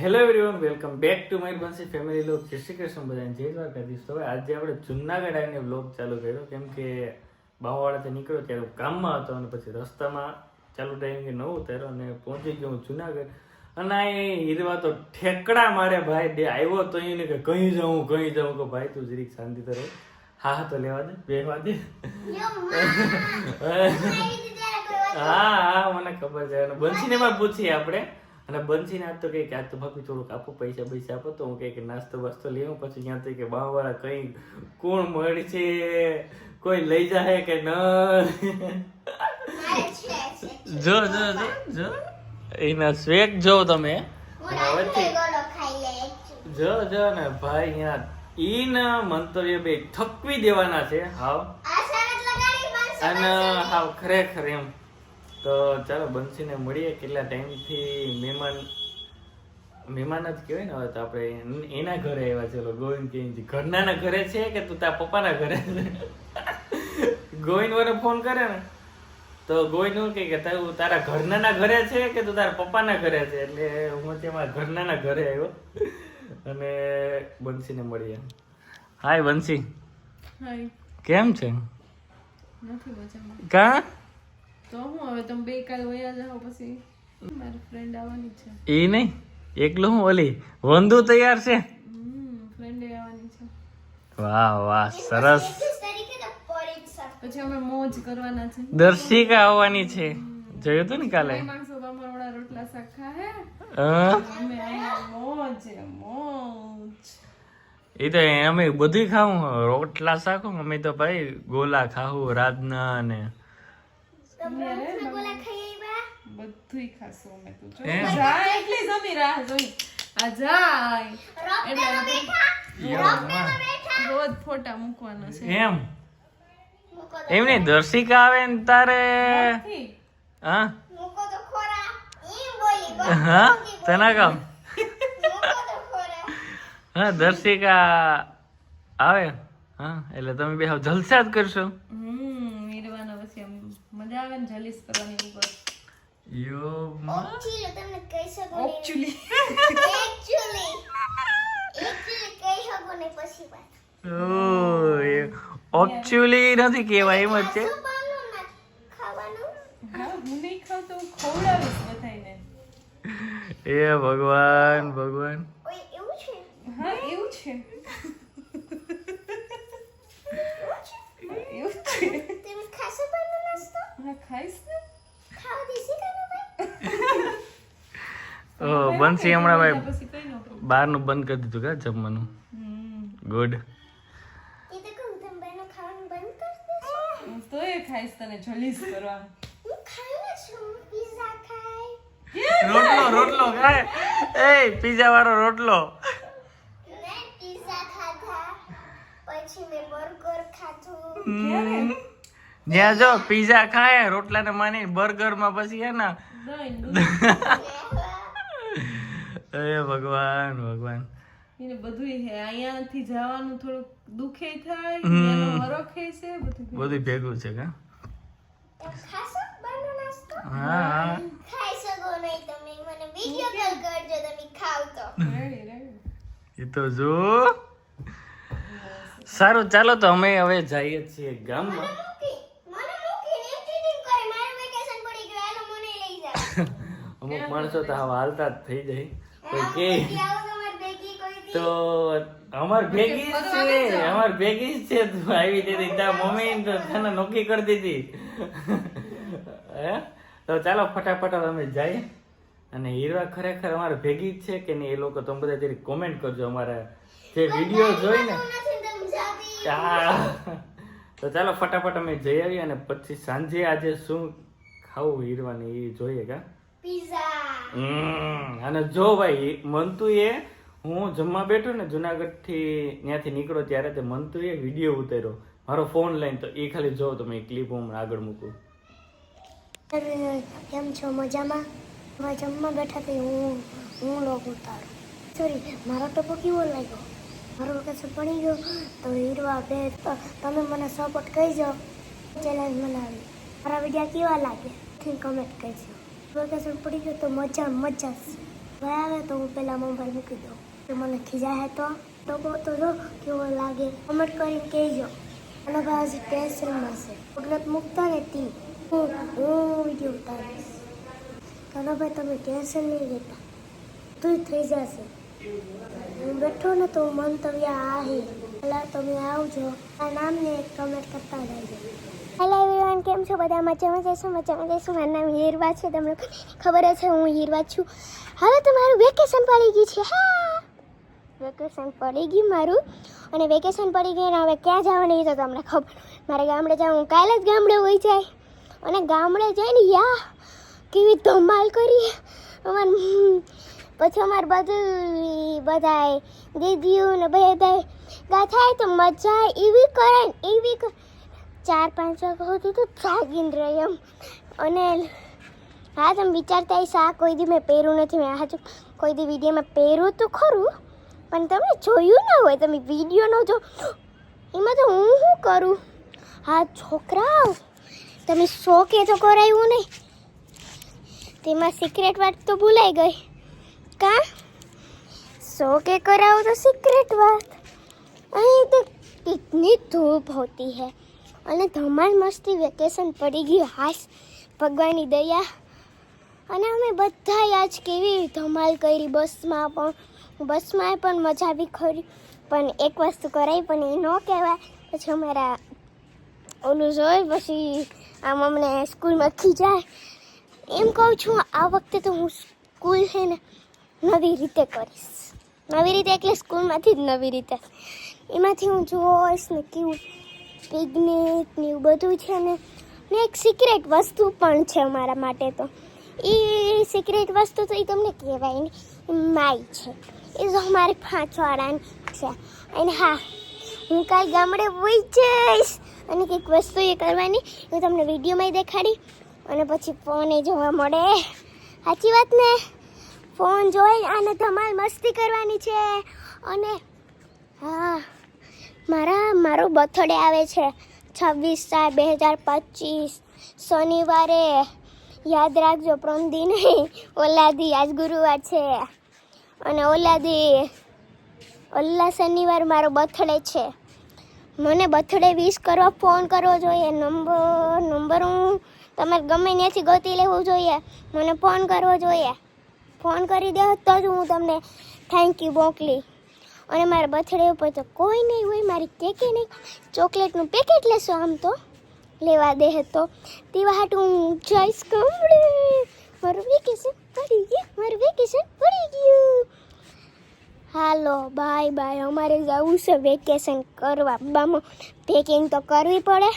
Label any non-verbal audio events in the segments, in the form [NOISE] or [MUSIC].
Hello everyone welcome back to my Bansi family લોક જય શ્રી કૃષ્ણ બધાને જય દ્વારકાધીશ. તો આજે આપણે જુનાગઢ આવીને બ્લોગ ચાલુ કર્યો. કેમ કે બાવાવાડાથી નીકળ્યો ત્યારે હું કામમાં હતો અને પછી રસ્તામાં ચાલુ ટાઈમે નવું ઉતાર્યો અને પહોંચી ગયો હું જુનાગઢ. અને આ હીરવા તો ઠેકડા મારે ભાઈ. બે આવ્યો તો અહીં કે કहीं જાઉં કहीं જાઉં? કે ભાઈ તું જરીક શાંતિ તો હા હા તો લેવા દે. બેહવા દે. [LAUGHS] હા હા મને ખબર છે. અને બંસીને પણ પૂછીએ આપણે. અને બંસીને આજ તો કહે કે આજ તો ભાભી થોડુંક આપો પૈસા પૈસા આપો. તો હું કહે કે નાસ્તો વાસ્તો લેવું પછી ત્યાં તો કે બાવાળા કઈ કોણ મળશે? કોઈ લઈ જાય કે ન? જો જો જો જો. એના સ્વેગ જો તમે. જો જો ને ભાઈ અહીંયા ઈના મંતવ્ય બે થકવી દેવાના છે હાવ. અને હાવ ખરેખર એમ. તો ચાલો બંસીને મળીએ. કેટલા ટાઈમથી મહેમાન મહેમાન જ કહેવાય ને હવે તો આપણે એના ઘરે આવ્યા ચલો ગોવિંદ કે ઘરનાના ઘરે છે કે તું તારા પપ્પાના ઘરે છે? [LAUGHS] ગોવિંદ મને ફોન કરે ને. તો ગોવિંદ હું કે તારું તારા ઘરનાના ઘરે છે કે તું તારા પપ્પાના ઘરે છે? એટલે હું તેમાં ઘરનાના ઘરે આવ્યો. અને બંસીને મળીએ. હાય બંસી. હાય કેમ છે? નથી કા? તો હું હવે તમે બે કાલ વયા જાઓ પછી. મારી ફ્રેન્ડ આવવાની છે. એ નહીં? એકલું હું ઓલી? વંદુ તૈયાર છે? ફ્રેન્ડ આવવાની છે. વાહ વાહ સરસ. પછી અમે મોજ કરવાના છે. દર્શિકા આવવાની છે. જોયું તું ને કાલે? માણસો બામણવાળા રોટલા શાક ખાહે? અમે મોજ મોજ. એ તો અમે બધું ખાવું. રોટલા શાક અમે તો ભાઈ ગોલા ખાવું રાજના ને બધું ખાશું અમે તો. જો એમ? જાય જમી રાહ જોઈ. આ જાય. એટલે રોજ ફોટા મૂકવાના છે. એમ? એમ નહીં દર્શિકા આવે ને તારે? હા? હા? તના કામ? હા દર્શિકા આવે. હા એટલે તમે બે જલસા જ કરશો. હમ. મજા આવે ને જલીસ કરવાની ઉપર યો ઓક્ચ્યુઅલી ઓક્ચ્યુઅલી નથી કહી એમ જ છે વાત ઓ નહીં નથી કહેવાય એમ જ છે એ ભગવાન ભગવાન હા એવું છે એવું છે હા ખાઈશ ને બંસી હમણાં ભાઈ. બહારનું બંધ કરી દીધું કે જમવાનું. ગુડ તોય ખાઈશ તને જલીસ કરવા. રોટલો રોટલો ખાય. એ પીઝા વાળો રોટલો જ્યાં જો પીઝા ખાય રોટલા ને માની બર્ગરમાં પછી હે ને એ ભગવાન ભગવાન. એને બધું હે. અહીંયાથી જવાનું થોડુંક દુખે થાય હરખે છે બધું ભેગું. બધું ભેગું છે કા? હા. રેડી એ તો જો. સારું ચાલો તો અમે હવે જઈએ છીએ ગામમાં. અમુક માણસો તો હાલતા જ થઈ જાય. કોઈ કે તો અમાર ભેગી છે અમાર ભેગી જ છે. તું આવી દીધી તા મમ્મી તો તને નોકી કરી દીધી. [LAUGHS] હે? તો ચાલો ફટાફટ અમે જઈએ. અને હીરવા ખરેખર અમારે ભેગી જ છે કે નહીં એ લોકો તમે બધા જરી કોમેન્ટ કરજો અમારા જે વીડિયો જોઈ ને. તો ચાલો ફટાફટ અમે જઈ આવીએ અને પછી સાંજે આજે શું ખાવું હીરવાને એ જોઈએ કા? હમ, અને જો ભાઈ મંતુ એ હું જમવા બેઠો ને જુનાગઢથી ત્યાંથી નીકળો ત્યારે તે મંતુ એ વીડિયો ઉતાર્યો. મારો ફોન લઈને તો એ ખાલી જો તમે ક્લિપ હું આગળ મૂકું. કેમ છો? મજામાં? હવે જમવા બેઠા તે હું હું લોગ ઉતારું. સોરી મારો ટપો કેવો લાગ્યો? મારો લોકેશન પડી ગયો. તો હીરવા બે તમે મને સપોર્ટ કહી જાઓ ચેલેન્જ બનાવી મારા વિડીયા કેવા લાગે? કમેન્ટ કરજો. લોકેશન પડી ગયું તો મજા મજા. હવે આવે તો હું પહેલાં મોબાઈલ મૂકી દઉં. તો મને ખીજાય તો? ટોપો તો જો કેવો લાગે. કમેન્ટ કરીને કહેજો. અને ભાઈ હજી ટેન્શનમાં છે પગલત મૂકતા ને તી હું હું વીડિયો ઉતારીશ. કાનો ભાઈ તમે ટેન્શન નહીં લેતા. તું થઈ જશે. હું બેઠો ને તો મંતવ્ય આહી પહેલાં તમે આવજો. આ નામને કમેન્ટ કરતા રહેજો. હેલો એવરીવન કેમ છો? બધા મજામાં? જઈશું મજામાં. જઈશું મારું નામ હીરવા છે. તમને ખબર છે હું હીરવા છું. હવે તો મારું વેકેશન પડી ગયું છે. હા! વેકેશન પડી ગયું મારું. અને વેકેશન પડી ગયું હવે ક્યાં જવાની તો તમને ખબર મારે ગામડે જવું હું કાલે જ ગામડે હોય જાય. અને ગામડે જઈને યા, કેવી ધમાલ કરી. અમાર પછી અમારે બધું બધાય દીદીઓ ને બધા ગા થાય તો મજા એવી કરે એવી કરે ચાર પાંચ વાગ્યા સુધી તો જાગીને રહી એમ. અને હા, તમે વિચારતા હશો, આ કોઈ દી મેં પહેર્યું નથી. મેં હાજુ કોઈ દી વિડીયોમાં પહેર્યું તો ખરું, પણ તમે જોયું ના હોય. તમે વીડિયો ન જો. એમાં તો હું શું કરું? હા, છોકરાઓ, તમે શોકે તો કરાવ્યું નહીં. તેમાં સિક્રેટ વાત તો ભૂલાઈ ગઈ. કા? શોકે કરાવો તો સિક્રેટ વાત. અહીં તો કિતની ધૂપ હોતી है અને ધમાલ મસ્તી વેકેશન પડી ગયું. હાશ, ભગવાનની દયા. અને અમે બધા આજ કેવી ધમાલ કરી બસમાં પણ બસમાં પણ મજા આવી ખરી. પણ એક વસ્તુ કરાવી પણ એ ન કહેવાય. પછી અમારા ઓલું જોઈ, પછી આમ અમને સ્કૂલમાં ખીજાય. એમ કહું છું, આ વખતે તો હું સ્કૂલ છે ને, નવી રીતે કરીશ. નવી રીતે એટલે સ્કૂલમાંથી જ નવી રીતે. એમાંથી હું જોઈશ ને કેવું પિકનિક ને એવું બધું છે ને. ને એક સિક્રેટ વસ્તુ પણ છે અમારા માટે તો. એ સિક્રેટ વસ્તુ તો એ તમને કહેવાય ને માઈ છે. એ તો અમારે પાંચવાળાની છે. અને હા, હું કાલ ગામડે વહી જઈશ અને કંઈક વસ્તુ એ કરવાની, હું તમને વિડીયોમાં દેખાડી. અને પછી ફોને જોવા મળે. સાચી વાત ને? ફોન જોઈ અને ધમાલ મસ્તી કરવાની છે. અને હા. મારા, મારો બર્થડે આવે છે. છવ્વીસ ચાર બે હજાર પચીસ. શનિવારે યાદ રાખજો પ્રોમદી નહીં ઓલાદી આજ ગુરુવાર છે. અને ઓલાદી, ઓલા શનિવાર મારો બર્થડે છે. મને બર્થડે વિશ કરવા ફોન કરવો જોઈએ. નંબર નંબર હું તમારે ગમે ત્યાંથી ગોતી લેવું જોઈએ. મને ફોન કરવો જોઈએ. ફોન કરી દે તો જ હું તમને થેન્ક યુ મોકલી. અને મારા બર્થડે ઉપર તો કોઈ નહીં હોય, મારી કેકે નહીં. ચોકલેટનું પેકેટ લેશો આમ તો? લેવા દે તો. તેવા હાટું હું જઈશ ગામડે મારું વેકેશન પડી ગયું, મારું વેકેશન પડી ગયું. હાલો, બાય બાય. અમારે જવું છે વેકેશન કરવા. બામાં, પેકિંગ તો કરવી પડે.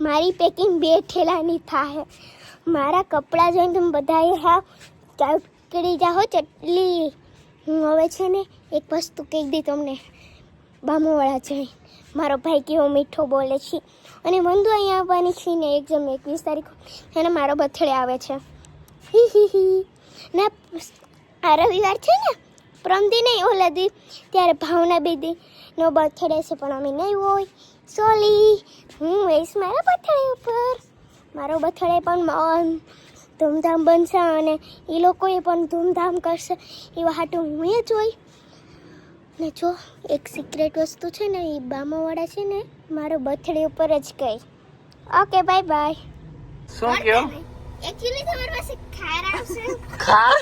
મારી પેકિંગ બે ઠેલાની થાય મારા કપડાં જોઈને તમે બધાએ હા ચકડી જાઓ ચટલી. હું હવે છે ને એક વસ્તુ કહી દઈ તમને. બામોવાળા જઈ મારો ભાઈ કેવો મીઠો બોલે છે. અને મંદુ અહીંયા આવવાની છે ને એક્ઝામ એકવીસ તારીખ. એને મારો બથડે આવે છે. હી હી હી. ના આ રવિવાર છે ને, પ્રમદી નહીં ઓલા દી, ત્યારે ભાવના બેદી નો બર્થડે છે, પણ અમે નહીં હોય. સોલી, હું વહીશ મારા બર્થડે ઉપર. મારો બર્થડે પણ મ- ધૂમધામ બનશે અને એ લોકોએ પણ ધૂમધામ કરશે. એવા હાટું હું એ જોઈ. ને જો એક સિક્રેટ વસ્તુ છે ને એ બામાવાળા છે ને મારો બર્થડે ઉપર જ કહી. ઓકે બાય બાય શું કયો એક્ચ્યુઅલી તમારી પાસે ખારા આવશે. ખાર?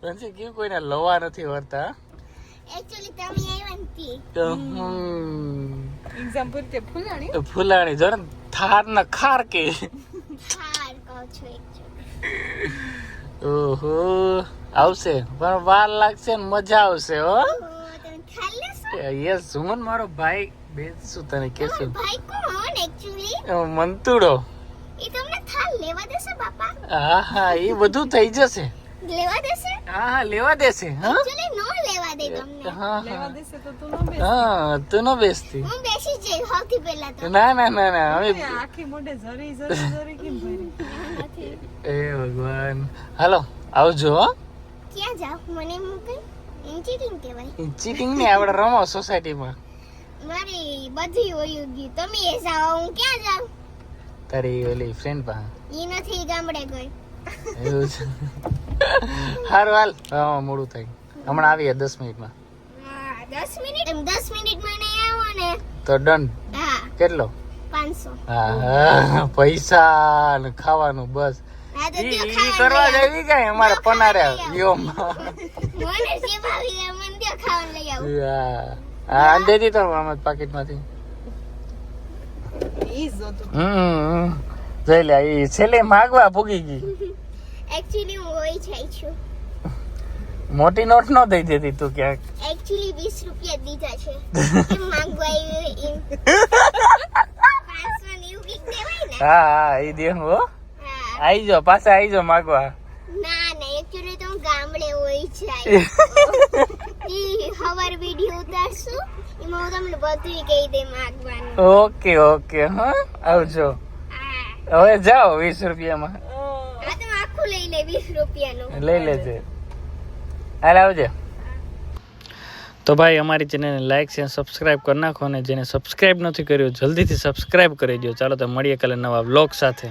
પછી કેવું કોઈને લવા નથી વર્તા એક્ચ્યુઅલી તમે આવ્યા નથી એક્ઝામ પૂરતે ફૂલાણી? તો ફૂલાણી જણ થાર ના ખાર કે. થાર કહો છો ઓહો આવશે પણ વાર લાગશે ને મજા આવશે હો. યસ સુમન મારો ભાઈ બેસું તને કેશું ભાઈ કોણ એક્ચ્યુઅલી મંતુડો. એ તમને થાળ લેવા દેશે બાપા? હા હા એ બધું થઈ જશે. લેવા દેશે? હા હા લેવા દેશે હા. એક્ચ્યુઅલી નો લેવા દે તમને. હા લેવા હા દેશે તો તું ન બેસ હા તું નો બેસતી. હું સૌથી પહેલા તો. ના ના ના ના હવે આખી મોઢે જરી જરી જરી કેમ ભરી? એ ભગવાન. હાલો આવજો હો. ક્યાં જાવ મને મોકલ ઇન્ચીટિંગ કહેવાય. ચીટિંગ ને આપણે રમો સોસાયટીમાં મારી બધી હોય ગઈ તમે એ જાઓ હું ક્યાં જાઉં? તારી ઓલી ફ્રેન્ડ પા ઈ નથી ગામડે ગઈ. એવું છે. હારું હાલ. હા મોડું થઈ હમણાં આવીએ દસ મિનિટમાં. દસ મિનિટ? એમ દસ મિનિટમાં નહીં આવો ને. તો ડન કેટલો? હા હા પૈસા ને ખાવાનું બસ. તો ઈ કરવા જવી કઈ અમારે પનારે વ્યોમ આવો. મને જે ભાવી એ મને ત્યો ખાવાનું લઈ આવો. હા દે દીધો આમાં જ હતું હમ. જઈ લે ઈ છેલ્લે માગવા ભૂગી ગઈ. એકચ્યુઅલી હું હોઈ છું. મોટી નોટ નો દઈ દેતી તું ક્યાંક. એકચ્યુઅલી વીસ રૂપિયા દીધા છે. [LAUGHS] એમ માંગવા આવ્યું એમ પાંચસો ને એવું દેવાય ને. હા હા ઈ દે હો હા. આઈ જો પાછા માગવા. ના ના એકચ્યુઅલી તો હું ગામડે હોય જાય [LAUGHS] ઈ હવાર વીડિયો ઉતારશું. એમાં હું તમને બધું કહી દે માંગવાનું. ઓકે ઓકે હા આવજો. હવે જાઓ વીસ રૂપિયામાં. આ તો આખું લઈ લે રૂપિયાનું. લઈ લેજે. હાલ આવજે. તો ભાઈ, અમારી ચેનલને લાઇક છે સબસ્ક્રાઇબ કરી નાખો અને જેને સબસ્ક્રાઇબ નથી કર્યું, જલ્દીથી સબસ્ક્રાઇબ કરી દો ચાલો તો મળીએ કાલે નવા બ્લોગ સાથે.